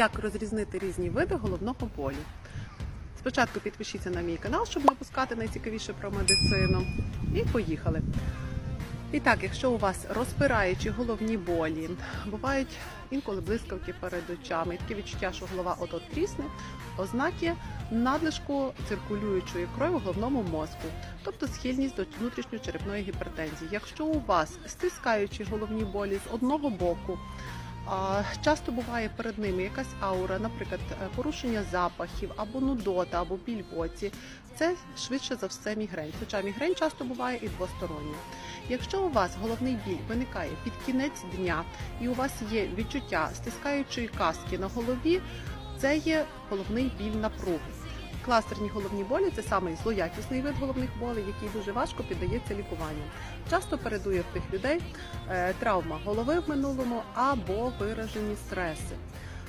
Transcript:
як розрізнити різні види головного болю. Спочатку підпишіться на мій канал, щоб не пускати найцікавіше про медицину. І поїхали. І так, якщо у вас розпираючі головні болі, бувають інколи блискавки перед очами, і таке відчуття, що голова от-от трісне, ознаки надлишку циркулюючої крові в головному мозку, тобто схильність до внутрішньочерепної гіпертензії. Якщо у вас стискаючі головні болі з одного боку, Часто буває перед ними якась аура, наприклад, е, порушення запахів або нудота, або біль в оці. Це швидше за все мігрень. Хоча мігрень часто буває і двостороння. Якщо у вас головний біль виникає під кінець дня і у вас є відчуття стискаючої каски на голові, це є головний біль напруги. Кластерні головні болі це самий злоякісний вид головних болей, який дуже важко піддається лікуванню. Часто передує в тих людей е, травма голови в минулому або виражені стреси.